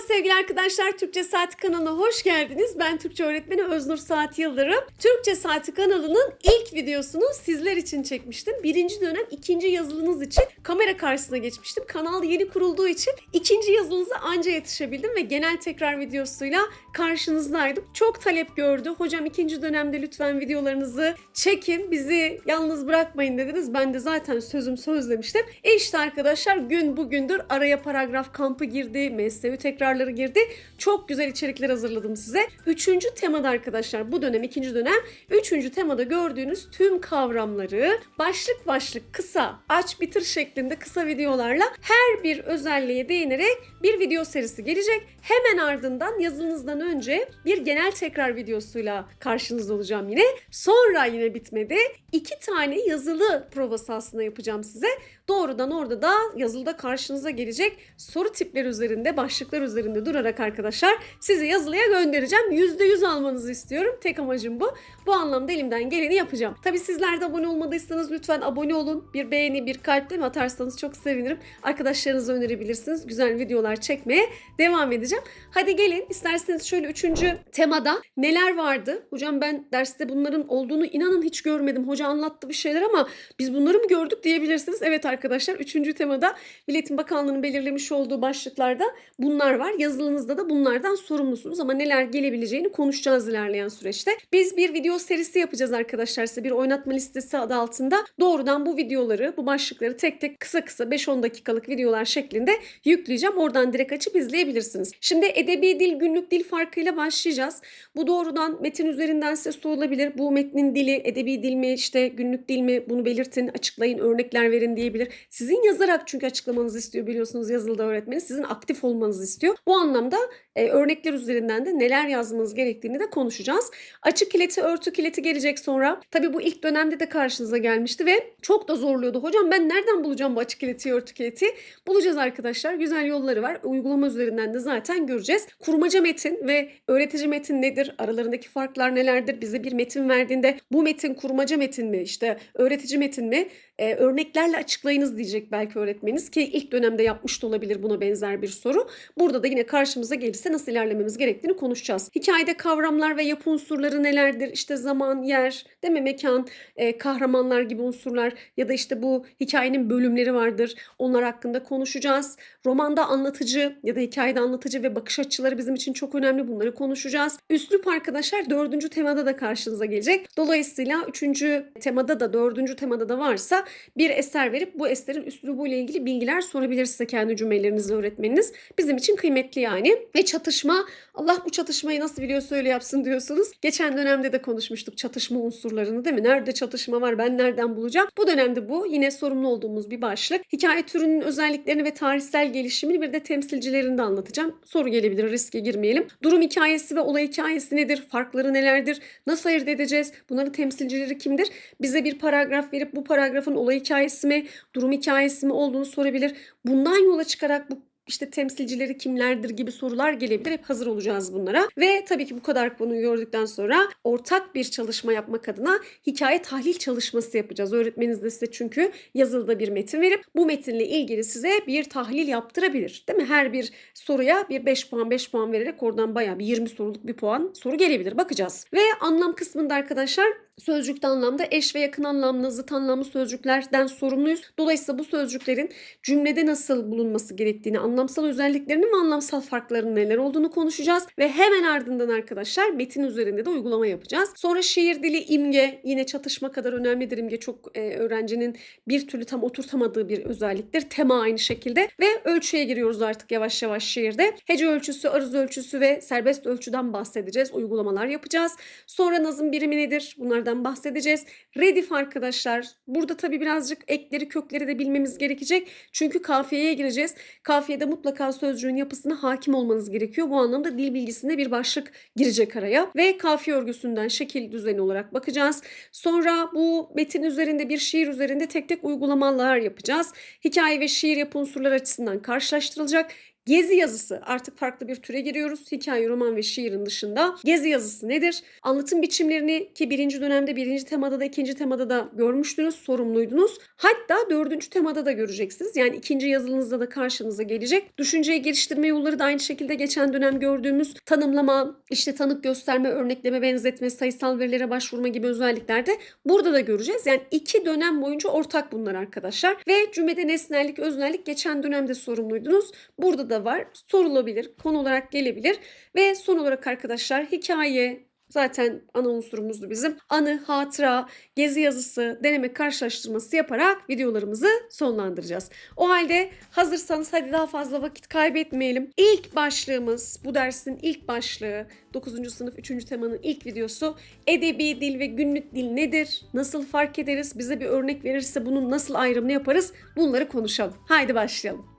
sevgili arkadaşlar. Türkçe Saati kanalına hoş geldiniz. Ben Türkçe öğretmeni Öznur Saat Yıldırım. Türkçe Saati kanalının ilk videosunu sizler için çekmiştim. Birinci dönem ikinci yazılınız için kamera karşısına geçmiştim. Kanal yeni kurulduğu için ikinci yazılınıza anca yetişebildim ve genel tekrar videosuyla karşınızdaydım. Çok talep gördü. Hocam ikinci dönemde lütfen videolarınızı çekin. Bizi yalnız bırakmayın dediniz. Ben de zaten sözüm söz demiştim. E işte arkadaşlar gün bugündür araya paragraf kampı girdi. MSU tekrarları girdi. Çok güzel içerikler hazırladım size. Üçüncü temada arkadaşlar bu dönem ikinci dönem. Üçüncü temada gördüğünüz tüm kavramları başlık başlık kısa aç bitir şeklinde kısa videolarla her bir özelliğe değinerek bir video serisi gelecek. Hemen ardından yazınızdan önce bir genel tekrar videosuyla karşınızda olacağım yine. Sonra yine bitmedi. İki tane yazılı provası aslında yapacağım size. Doğrudan orada da yazılıda karşınıza gelecek soru tipleri üzerinde, başlıklar üzerinde durarak arkadaşlar sizi yazılıya göndereceğim. %100 almanızı istiyorum. Tek amacım bu. Bu anlamda elimden geleni yapacağım. Tabii sizler de abone olmadıysanız lütfen abone olun. Bir beğeni, bir kalp mi atarsanız çok sevinirim. Arkadaşlarınıza önerebilirsiniz. Güzel videolar çekmeye devam edeceğim. Hadi gelin isterseniz şöyle üçüncü temada neler vardı? Hocam ben derste bunların olduğunu inanın hiç görmedim. Hoca anlattı bir şeyler ama biz bunları mı gördük diyebilirsiniz. Evet arkadaşlar üçüncü temada Milletin Bakanlığı'nın belirlemiş olduğu başlıklarda bunlar var. Yazılınızda da bunlardan sorumlusunuz ama neler gelebileceğini konuşacağız ilerleyen süreçte. Biz bir video serisi yapacağız arkadaşlar size bir oynatma listesi adı altında. Doğrudan bu videoları, bu başlıkları tek tek kısa kısa 5-10 dakikalık videolar şeklinde yükleyeceğim. Oradan direkt açıp izleyebilirsiniz. Şimdi edebi dil, günlük dil farkıyla başlayacağız. Bu doğrudan metin üzerinden size sorulabilir. Bu metnin dili edebi dil mi, işte günlük dil mi bunu belirtin, açıklayın, örnekler verin diyebilir. Sizin yazarak çünkü açıklamanızı istiyor biliyorsunuz yazılıda öğretmeni. Sizin aktif olmanızı istiyor. Bu anlamda e, örnekler üzerinden de neler yazmanız gerektiğini de konuşacağız. Açık kileti, örtü kileti gelecek sonra. Tabii bu ilk dönemde de karşınıza gelmişti ve çok da zorluyordu. Hocam ben nereden bulacağım bu açık kileti, örtü kileti? Bulacağız arkadaşlar. Güzel yolları var. Uygulama üzerinden de zaten göreceğiz. Kurmaca metin ve öğretici metin nedir? Aralarındaki farklar nelerdir? Bize bir metin verdiğinde bu metin kurmaca metin mi? İşte öğretici metin mi? Ee, örneklerle açıklayınız diyecek belki öğretmeniniz ki ilk dönemde yapmış da olabilir buna benzer bir soru. Burada da yine karşımıza gelirse nasıl ilerlememiz gerektiğini konuşacağız. Hikayede kavramlar ve yapı unsurları nelerdir? İşte zaman, yer, değil mi? Mekan, e, kahramanlar gibi unsurlar ya da işte bu hikayenin bölümleri vardır. Onlar hakkında konuşacağız. Romanda anlatıcı ya da hikayede anlatıcı ve bakış açıları bizim için çok önemli. Bunları konuşacağız. Üslup arkadaşlar dördüncü temada da karşınıza gelecek. Dolayısıyla üçüncü temada da dördüncü temada da varsa bir eser verip bu eserin üslubuyla ilgili bilgiler sorabilir size kendi cümlelerinizle öğretmeniniz. Bizim için kıymetli yani. Ve çatışma Allah bu çatışmayı nasıl biliyorsa öyle yapsın diyorsunuz. Geçen dönemde de konuşmuştuk çatışma unsurlarını değil mi? Nerede çatışma var ben nereden bulacağım? Bu dönemde bu yine sorumlu olduğumuz bir başlık. Hikaye türünün özelliklerini ve tarihsel gelişimini bir de temsilcilerini de anlatacağım. Soru gelebilir riske girmeyelim. Durum hikayesi ve olay hikayesi nedir? Farkları nelerdir? Nasıl ayırt edeceğiz? Bunların temsilcileri kimdir? Bize bir paragraf verip bu paragrafın olay hikayesi mi, durum hikayesi mi olduğunu sorabilir. Bundan yola çıkarak bu işte temsilcileri kimlerdir gibi sorular gelebilir. Hep hazır olacağız bunlara. Ve tabii ki bu kadar konuyu gördükten sonra ortak bir çalışma yapmak adına hikaye tahlil çalışması yapacağız. Öğretmeniniz de size çünkü yazılıda bir metin verip bu metinle ilgili size bir tahlil yaptırabilir. Değil mi? Her bir soruya bir 5 puan 5 puan vererek oradan bayağı bir 20 soruluk bir puan soru gelebilir. Bakacağız. Ve anlam kısmında arkadaşlar sözcükte anlamda eş ve yakın anlamlı, zıt anlamlı sözcüklerden sorumluyuz. Dolayısıyla bu sözcüklerin cümlede nasıl bulunması gerektiğini, anlamsal özelliklerinin ve anlamsal farklarının neler olduğunu konuşacağız. Ve hemen ardından arkadaşlar metin üzerinde de uygulama yapacağız. Sonra şiir dili, imge yine çatışma kadar önemlidir. İmge çok e, öğrencinin bir türlü tam oturtamadığı bir özelliktir. Tema aynı şekilde ve ölçüye giriyoruz artık yavaş yavaş şiirde. Hece ölçüsü, arız ölçüsü ve serbest ölçüden bahsedeceğiz. Uygulamalar yapacağız. Sonra nazım birimi nedir? Bunlardan bahsedeceğiz. Redif arkadaşlar. Burada tabii birazcık ekleri kökleri de bilmemiz gerekecek. Çünkü kafiyeye gireceğiz. Kafiyede mutlaka sözcüğün yapısına hakim olmanız gerekiyor. Bu anlamda dil bilgisinde bir başlık girecek araya. Ve kafiye örgüsünden şekil düzeni olarak bakacağız. Sonra bu metin üzerinde bir şiir üzerinde tek tek uygulamalar yapacağız. Hikaye ve şiir yapı unsurları açısından karşılaştırılacak Gezi yazısı artık farklı bir türe giriyoruz. Hikaye, roman ve şiirin dışında. Gezi yazısı nedir? Anlatım biçimlerini ki birinci dönemde birinci temada da ikinci temada da görmüştünüz, sorumluydunuz. Hatta dördüncü temada da göreceksiniz. Yani ikinci yazılınızda da karşınıza gelecek. Düşünceyi geliştirme yolları da aynı şekilde geçen dönem gördüğümüz tanımlama, işte tanık gösterme, örnekleme, benzetme, sayısal verilere başvurma gibi özellikler de burada da göreceğiz. Yani iki dönem boyunca ortak bunlar arkadaşlar. Ve cümlede nesnellik, öznellik geçen dönemde sorumluydunuz. Burada da var. Sorulabilir, konu olarak gelebilir. Ve son olarak arkadaşlar hikaye, Zaten ana unsurumuzdu bizim. Anı, hatıra, gezi yazısı, deneme karşılaştırması yaparak videolarımızı sonlandıracağız. O halde hazırsanız hadi daha fazla vakit kaybetmeyelim. İlk başlığımız, bu dersin ilk başlığı, 9. sınıf 3. temanın ilk videosu. Edebi dil ve günlük dil nedir? Nasıl fark ederiz? Bize bir örnek verirse bunun nasıl ayrımını yaparız? Bunları konuşalım. Haydi başlayalım.